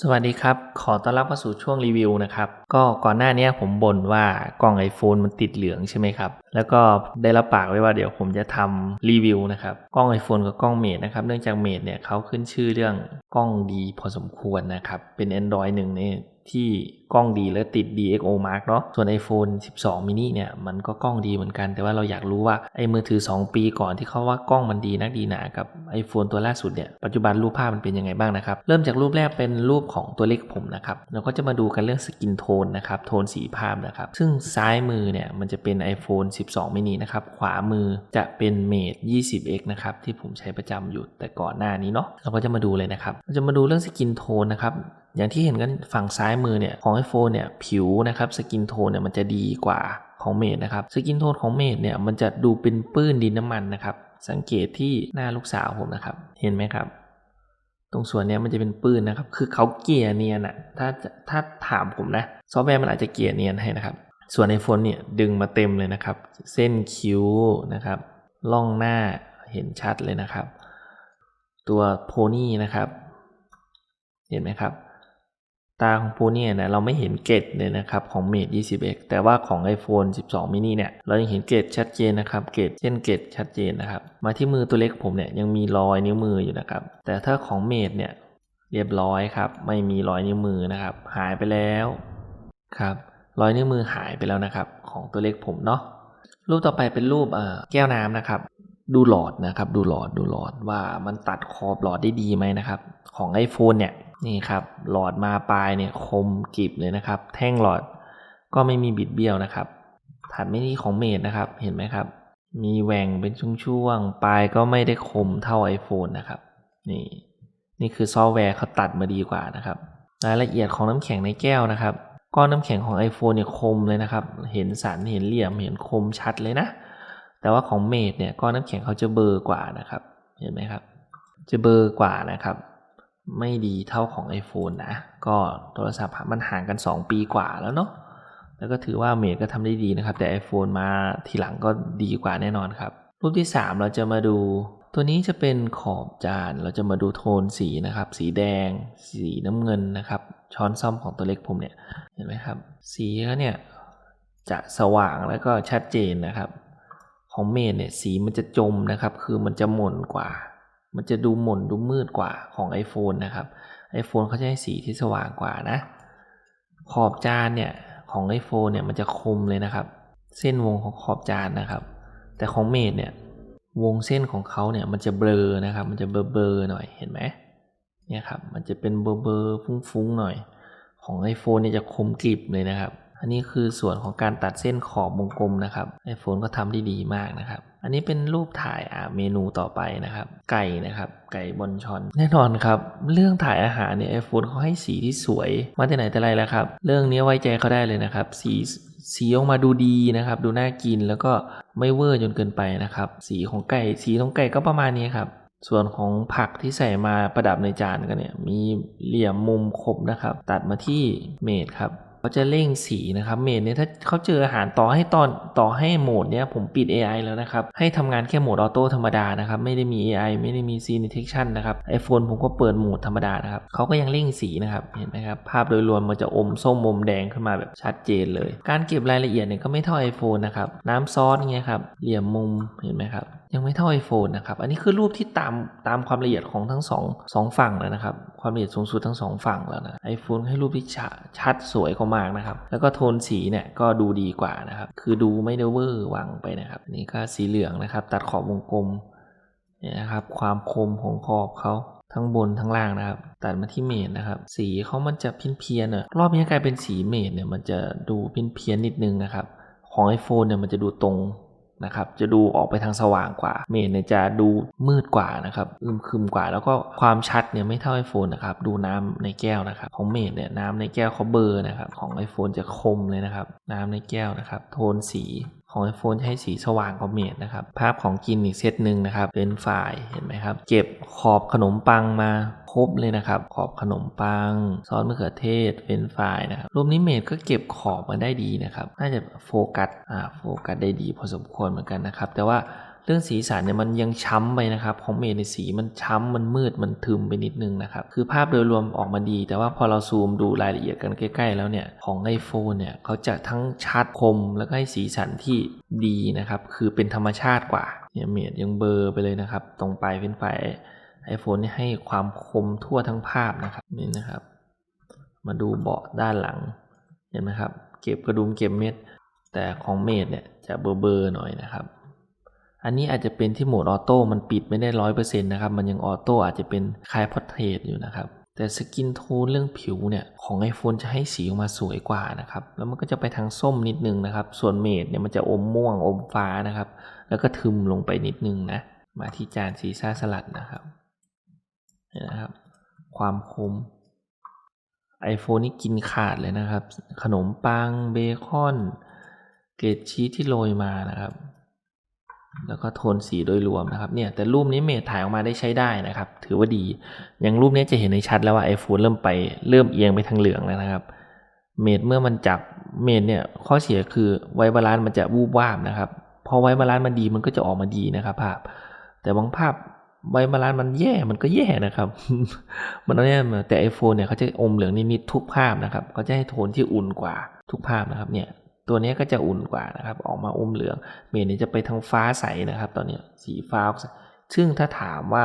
สวัสดีครับ ขอต้อนรับเข้าสู่ช่วงรีวิวนะครับ ก็ก่อนหน้านี้ผมบ่นว่ากล้อง iPhone มันติดเหลืองใช่ไหมครับ แล้วก็ได้รับปากไว้ว่าเดี๋ยวผมจะทำรีวิวนะครับ กล้อง iPhone กับกล้องเมดนะครับ เนื่องจากเมดเนี่ยเขาขึ้นชื่อเรื่องกล้องดีพอสมควรนะครับ เป็น Android หนึ่งนี่ ที่กล้องดีและติด DxO Mark เนาะ ส่วน iPhone 12 mini เนี่ยมันก็กล้องดีเหมือนกัน แต่ว่าเราอยากรู้ว่าไอ้มือถือ 2 ปีก่อนที่เขาว่ากล้องมันดีนักดีหนากับ iPhone ตัวล่าสุดเนี่ย ปัจจุบันรูปภาพมันเป็นยังไงบ้างนะครับ เริ่มจากรูปแรกเป็นรูปของตัวเล็กผมนะครับ เราก็จะมาดูกันเรื่องสกินโทนนะครับ โทนสีภาพนะครับ ซึ่งซ้ายมือเนี่ยมันจะเป็น iPhone 12 mini นะครับ ขวามือจะเป็น Mate 20x นะครับที่ผมใช้ประจำอยู่แต่ก่อนหน้านี้เนาะ เราก็จะมาดูเลยนะครับ เราจะมาดูเรื่องสกินโทนนะครับ อย่างที่เห็นกันฝั่งซ้ายมือเนี่ยของ iPhone เนี่ยผิวนะครับสกินโทนเนี่ยมันจะดีกว่าของเมดนะครับสกินโทนของเมดเนี่ยมันจะดูเป็นปื้นดินน้ำมันนะครับสังเกตที่หน้าลูกสาวผมนะครับ เห็นไหมครับ ตรงส่วนเนี้ยมันจะเป็นปื้นนะครับ คือเขาเกลี่ยเนียนอะถ้าถ้าถามผมนะ ซอฟต์แวร์มันอาจจะเกลี่ยเนียนให้นะครับ ส่วน iPhone เนี่ยดึงมาเต็มเลยนะครับ เส้นคิ้วนะครับล่องหน้าเห็นชัดเลยนะครับ ตัวโพนี่นะครับ เห็นไหมครับ ตาของโพนี่นี่ยเราไม่เห็นเกล็ดเลยนะครับของ Mate 20x แต่ว่าของ iPhone 12 mini เนี่ยเรายังเห็นเกล็ดชัดเจนนะครับเกล็ดเส้นเกล็ดชัดเจนนะครับมาที่มือตัวเล็กผมเนี่ยยังมีรอยนิ้วมืออยู่นะครับแต่ถ้าของ Mate เนี่ยเรียบร้อยครับไม่มีรอยนิ้วมือนะครับหายไปแล้วครับรอยนิ้วมือหายไปแล้วนะครับของตัวเล็กผมเนาะรูปต่อไปเป็นรูปแก้วน้ำนะครับ ดูหลอดนะครับ ดูหลอดดูหลอดว่ามันตัดขอบหลอดได้ดีไหมนะครับ ของ iPhone เนี่ยนี่ครับหลอดมาปลายเนี่ยคมกริบเลยนะครับ แท่งหลอดก็ไม่มีบิดเบี้ยวนะครับ ถัดไม่นี่ของเมดนะครับเห็นไหมครับ มีแหว่งเป็นช่วงๆปลายก็ไม่ได้คมเท่า iPhone นะครับ นี่นี่คือซอฟต์แวร์เขาตัดมาดีกว่านะครับรายละเอียดของน้ำแข็งในแก้วนะครับก้อนน้ำแข็งของ iPhone เนี่ยคมเลยนะครับ เห็นสันเห็นเหลี่ยมเห็นคมชัดเลยนะ แต่ว่าของเมดเนี่ยก้อนน้ำแข็งเขาจะเบอร์กว่านะครับ เห็นไหมครับ จะเบอร์กว่านะครับ ไม่ดีเท่าของ iPhone นะ ก็โทรศัพท์มันห่างกัน 2 ปีกว่าแล้วเนาะแล้วก็ถือว่าเมดก็ทำได้ดีนะครับ แต่ iPhone มาทีหลังก็ดีกว่าแน่นอนครับ รูปที่ 3 เราจะมาดู ตัวนี้จะเป็นขอบจาน เราจะมาดูโทนสีนะครับ สีแดง สีน้ำเงินนะครับ ช้อนซ่อมของตัวเล็กผมเนี่ย เห็นไหมครับ สีเขาเนี่ยจะสว่างแล้วก็ชัดเจนนะครับ ของเมดเนี่ยสีมันจะจมนะครับ คือมันจะหม่นกว่า มันจะดูหม่นดูมืดกว่าของ iPhone นะครับ iPhone เขาจะให้สีที่สว่างกว่านะ ขอบจานเนี่ยของ iPhone เนี่ยมันจะคมเลยนะครับ เส้นวงของขอบจานนะครับ แต่ของเมดเนี่ยวงเส้นของเขาเนี่ยมันจะเบลอนะครับ มันจะเบลอเบลอหน่อยเห็นไหมเนี่ยครับมันจะเป็นเบลอเบลอฟุ้งๆหน่อย ของ iPhone เนี่ยจะคมกริบเลยนะครับ อันนี้คือส่วนของการตัดเส้นขอบวงกลมนะครับ iPhone ก็ทำได้ดีมากนะครับ อันนี้เป็นรูปถ่ายอ่าเมนูต่อไปนะครับ ไก่นะครับ ไก่บอนชอน แน่นอนครับ เรื่องถ่ายอาหารเนี่ย iPhone เขาให้สีที่สวย มาแต่ไหนแต่ไรแล้วครับ เรื่องนี้ไว้ใจเขาได้เลยนะครับ สีสีออกมาดูดีนะครับ ดูน่ากินแล้วก็ไม่เวอร์จนเกินไปนะครับ สีของไก่ สีของไก่ก็ประมาณนี้ครับส่วนของผักที่ใส่มาประดับในจานกันเนี่ย มีเหลี่ยมมุมคมนะครับ ตัดมาที่เมดครับ เขาจะเร่งสีนะครับเมดเนี่ยถ้าเขาเจออาหารต่อให้ตอนต่อให้โหมดเนี่ยผมปิด AI แล้วนะครับให้ทำงานแค่โหมดออโต้ธรรมดานะครับไม่ได้มี AI ไม่ได้มี Scene Detection นะครับ iPhone ผมก็เปิดโหมดธรรมดานะครับเขาก็ยังเร่งสีนะครับเห็นไหมครับภาพโดยรวมมันจะอมส้มอมแดงขึ้นมาแบบชัดเจนเลย การเก็บรายละเอียดเนี่ยก็ไม่เท่า iPhone นะครับน้ำซอสเงี้ยครับเหลี่ยมมุมเห็นไหมครับ ยังไม่เท่า iPhone นะครับ อันนี้คือรูปที่ตามตามความละเอียดของทั้งสองสองฝั่งแล้วนะครับ ความละเอียดสูงสุดทั้งสองฝั่งแล้วนะ iPhone ให้รูปที่ชชัดสวยกว่ามากนะครับ แล้วก็โทนสีเนี่ยก็ดูดีกว่านะครับ คือดูไม่ได้เวอร์วังไปนะครับ นี่ก็สีเหลืองนะครับ ตัดขอบวงกลมเนี่ยนะครับ ความคมของขอบเขาทั้งบนทั้งล่างนะครับ ตัดมาที่เมดนะครับ สีเขามันจะเพี้ยนเพียนอะรอบนี้กลายเป็นสีเมดเนี่ยมันจะดูเพี้ยนเพียนนิดนึงนะครับ ของ iPhone เนี่ยมันจะดูตรง นะครับจะดูออกไปทางสว่างกว่า เมดเนี่ยจะดูมืดกว่านะครับอึมครึมกว่า แล้วก็ความชัดเนี่ยไม่เท่า iPhone นะครับดูน้ำในแก้วนะครับของเมดเนี่ยน้ำในแก้วเขาเบลอร์นะครับของ iPhone จะคมเลยนะครับน้ำในแก้วนะครับ โทนสี ของ iPhone ให้สีสว่างกว่าเมดนะครับ ภาพของกินอีกเซตหนึ่งนะครับ เป็นฝ่ายเห็นไหมครับ เก็บขอบขนมปังมาครบเลยนะครับ ขอบขนมปัง ซอสมะเขือเทศ เป็นฝ่ายนะครับรูปนี้เมดก็เก็บขอบมาได้ดีนะครับ น่าจะโฟกัสอ่าโฟกัสได้ดีพอสมควรเหมือนกันนะครับ แต่ว่า เรื่องสีสันเนี่ยมันยังช้ำไปนะครับของเมดในสีมันช้ำมันมืดมันทึมไปนิดนึงนะครับคือภาพโดยรวมออกมาดี แต่ว่าพอเราซูมดูรายละเอียดกันใกล้ ๆ แล้วเนี่ยของ iPhone เนี่ยเขาจะทั้งชัดคมแล้วก็ให้สีสันที่ดีนะครับคือเป็นธรรมชาติกว่าเนี่ยเมดยังเบลอไปเลยนะครับ ตรงปลายเป็นไฟไอโฟนนี่ให้ความคมทั่วทั้งภาพนะครับนี่นะครับ มาดูเบาะด้านหลังเห็นไหมครับ เก็บกระดุมเก็บเม็ด แต่ของเมดเนี่ยจะเบอร์เบอร์หน่อยนะครับ อันนี้อาจจะเป็นที่โหมดออโต้มันปิดไม่ได้ร้อยเปอร์เซ็นต์นะครับ มันยังออโต้อาจจะเป็นคลายพอร์เทรตอยู่นะครับ แต่สกินโทนเรื่องผิวเนี่ยของ iPhone จะให้สีออกมาสวยกว่านะครับ แล้วมันก็จะไปทางส้มนิดนึงนะครับ ส่วนเมดเนี่ยมันจะอมม่วงอมฟ้านะครับ แล้วก็ทึมลงไปนิดนึงนะ มาที่จานซีซ่าสลัดนะครับเห็นนะครับ ความคม iPhone นี่กินขาดเลยนะครับ ขนมปังเบคอน เกรดชีสที่โรยมานะครับ แล้วก็โทนสีโดยรวมนะครับเนี่ยแต่รูปนี้เมทถ่ายออกมาได้ใช้ได้นะครับ ถือว่าดีอย่างรูปนี้จะเห็นในชัดแล้วว่า iPhone เริ่มไปเริ่มเอียงไปทางเหลืองแล้วนะครับเมดเมื่อมันจับเมดเนี่ยข้อเสียคือไวบาลานซ์มันจะวูบวาบนะครับพอไวบาลานซ์มันดีมันก็จะออกมาดีนะครับภาพ แต่บางภาพไวบาลานซ์มันแย่มันก็แย่นะครับ มันเนี่ยแต่ iPhone เนี่ยเขาจะอมเหลืองนิดๆทุกภาพนะครับเขาจะให้โทนที่อุ่นกว่าทุกภาพนะครับเนี่ย ตัวนี้ก็จะอุ่นกว่านะครับ ออกมาอมเหลือง เมดนี้จะไปทางฟ้าใสนะครับ ตอนนี้สีฟ้า ซึ่งถ้าถามว่า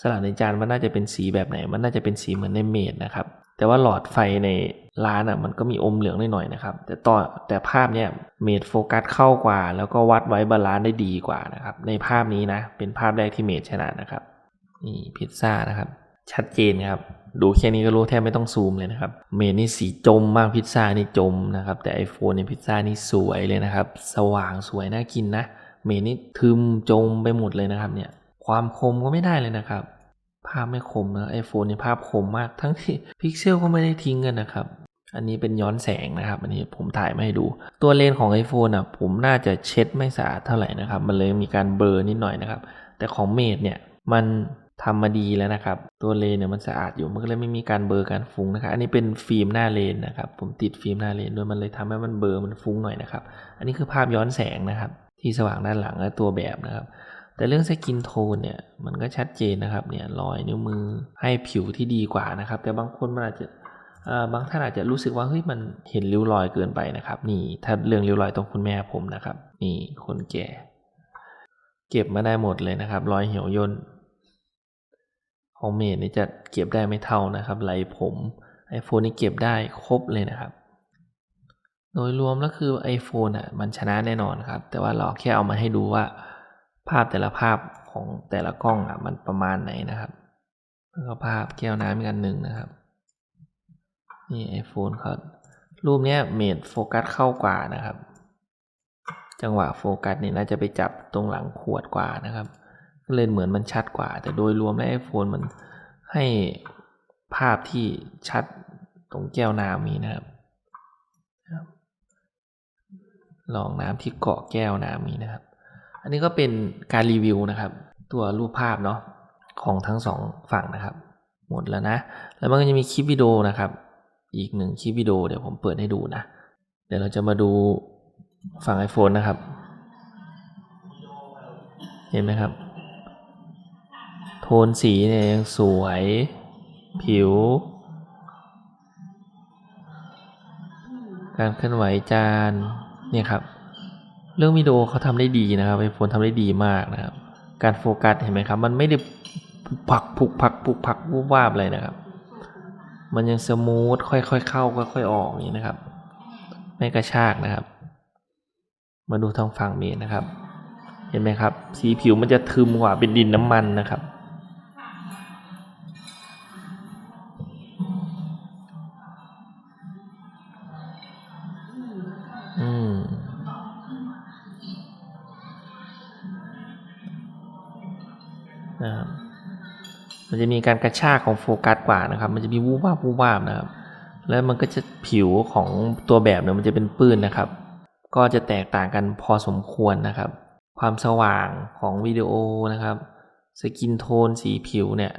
สลัดในจานมันน่าจะเป็นสีแบบไหน มันน่าจะเป็นสีเหมือนในเมดนะครับ แต่ว่าหลอดไฟในร้านอะมันก็มีอมเหลืองหน่อยๆนะครับ แต่ต่อแต่ภาพเนี่ยเมดโฟกัสเข้ากว่า แล้วก็วัดไว้บาลานซ์ได้ดีกว่านะครับ ในภาพนี้นะ เป็นภาพแรกที่เมดชนะนะครับ นี่พิซซ่านะครับ ชัดเจนครับ ดูแค่นี้ก็รู้แทบไม่ต้องซูมเลยนะครับ เมนนี่สีจมมากพิซซ่านี่จมนะครับ แต่ iPhone ในพิซซ่านี่สวยเลยนะครับ สว่างสวยน่ากินนะ เมนนี่ทึมจมไปหมดเลยนะครับ เนี่ย ความคมก็ไม่ได้เลยนะครับ ภาพไม่คมนะไอโฟนนี่ภาพคมมาก ทั้งที่พิกเซลก็ไม่ได้ทิ้งกันนะครับ อันนี้เป็นย้อนแสงนะครับ อันนี้ผมถ่ายมาให้ดู ตัวเลนส์ของ iPhone อะ ผมน่าจะเช็ดไม่สะอาดเท่าไหร่นะครับ มันเลยมีการเบลอนิดหน่อยนะครับ แต่ของเมดเนี่ยมัน ทำมาดีแล้วนะครับ ตัวเลนเนี่ยมันสะอาดอยู่มันก็เลยไม่มีการเบลอการฟุ้งนะครับ อันนี้เป็นฟิล์มหน้าเลนนะครับ ผมติดฟิล์มหน้าเลนด้วยมันเลยทำให้มันเบลอมันฟุ้งหน่อยนะครับ อันนี้คือภาพย้อนแสงนะครับ ที่สว่างด้านหลังและตัวแบบนะครับ แต่เรื่องสกินโทนเนี่ยมันก็ชัดเจนนะครับเนี่ยรอยนิ้วมือให้ผิวที่ดีกว่านะครับ แต่บางคนมันอาจจะบางท่านอาจจะรู้สึกว่าเฮ้ยมันเห็นริ้วรอยเกินไปนะครับ นี่ถ้าเรื่องริ้วรอยตรงคุณแม่ผมนะครับ นี่คนแก่ เก็บมาได้หมดเลยนะครับ รอยเหี่ยวย่น ของเมดนี่จะเก็บได้ไม่เท่านะครับไหลผม iPhone นี่เก็บได้ครบเลยนะครับ โดยรวมแล้วคือ iPhone อะมันชนะแน่นอนครับ แต่ว่าเราแค่เอามาให้ดูว่า ภาพแต่ละภาพของแต่ละกล้องอะมันประมาณไหนนะครับแล้วก็ภาพแก้วน้ำอีกอันหนึ่งนะครับ นี่ iPhone เขารูปเนี้ยเมดโฟกัสเข้ากว่านะครับ จังหวะโฟกัสนี่น่าจะไปจับตรงหลังขวดกว่านะครับ เลยเหมือนมันชัดกว่า แต่โดยรวมแล้วไอโฟนมันให้ภาพที่ชัดตรงแก้วน้ำนี้นะครับลองน้ำที่เกาะแก้วน้ำนี้นะครับ อันนี้ก็เป็นการรีวิวนะครับ ตัวรูปภาพเนาะของทั้งสองฝั่งนะครับ หมดแล้วนะ แล้วมันก็จะมีคลิปวิดีโอนะครับ อีกหนึ่งคลิปวิดีโอเดี๋ยวผมเปิดให้ดูนะ เดี๋ยวเราจะมาดูฝั่ง iPhone นะครับ เห็นไหมครับ นสีเนี่ยยังสวย ผิว การเคลื่อนไหวจานเนี่ยครับ เรื่องวิดีโอเขาทำได้ดีนะครับไอโฟนทำได้ดีมากนะครับ การโฟกัสเห็นไหมครับ มันไม่ได้ผักปุกผักปุกผักวูบวาบเลยนะครับ มันยังสมูทค่อยๆเข้าค่อยๆออกอย่างนี้นะครับ ไม่กระชากนะครับ มาดูทางฝั่งเมนนะครับ เห็นไหมครับ สีผิวมันจะทึมกว่าเป็นดินน้ำมันนะครับ นะครับมันจะมีการกระชากของโฟกัสกว่านะครับ มันจะมีวูบวาบวูบวาบนะครับ แล้วมันก็จะผิวของตัวแบบเนี่ยมันจะเป็นปื้นนะครับ ก็จะแตกต่างกันพอสมควรนะครับ ความสว่างของวิดีโอนะครับ สกินโทนสีผิวเนี่ย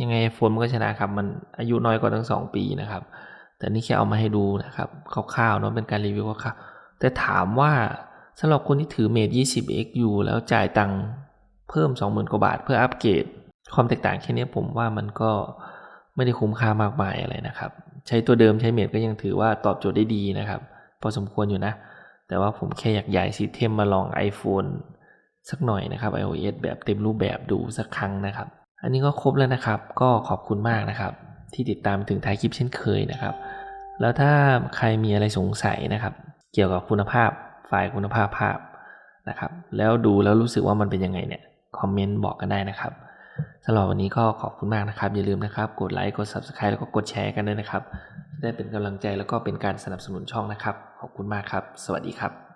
ยังไงโฟนมันก็ชนะครับ มันอายุน้อยกว่าทั้งสองปีนะครับ แต่นี่แค่เอามาให้ดูนะครับคร่าวๆเนาะเป็นการรีวิวคร่าวๆแต่ถามว่าสำหรับคนที่ถือเมด 20x อยู่แล้วจ่ายตังค์ เพิ่ม 20,000 กว่าบาทเพื่ออัปเกรดความแตกต่างแค่นี้ผมว่ามันก็ไม่ได้คุ้มค่ามากมายอะไรนะครับ ใช้ตัวเดิมใช้เมดก็ยังถือว่าตอบโจทย์ได้ดีนะครับ พอสมควรอยู่นะ แต่ว่าผมแค่อยากย้ายซิสเทมมาลอง iPhone สักหน่อยนะครับ iOS แบบเต็มรูปแบบดูสักครั้งนะครับ อันนี้ก็ครบแล้วนะครับ ก็ขอบคุณมากนะครับ ที่ติดตามถึงท้ายคลิปเช่นเคยนะครับ แล้วถ้าใครมีอะไรสงสัยนะครับ เกี่ยวกับคุณภาพไฟล์คุณภาพภาพนะครับ แล้วดูแล้วรู้สึกว่ามันเป็นยังไงเนี่ย คอมเมนต์บอกกันได้นะครับสำหรับวันนี้ก็ขอบคุณมากนะครับ อย่าลืมนะครับ กดไลค์กด Subscribe แล้วก็กดแชร์กันด้วยนะครับจะได้เป็นกำลังใจแล้วก็เป็นการสนับสนุนช่องนะครับ ขอบคุณมากครับ สวัสดีครับ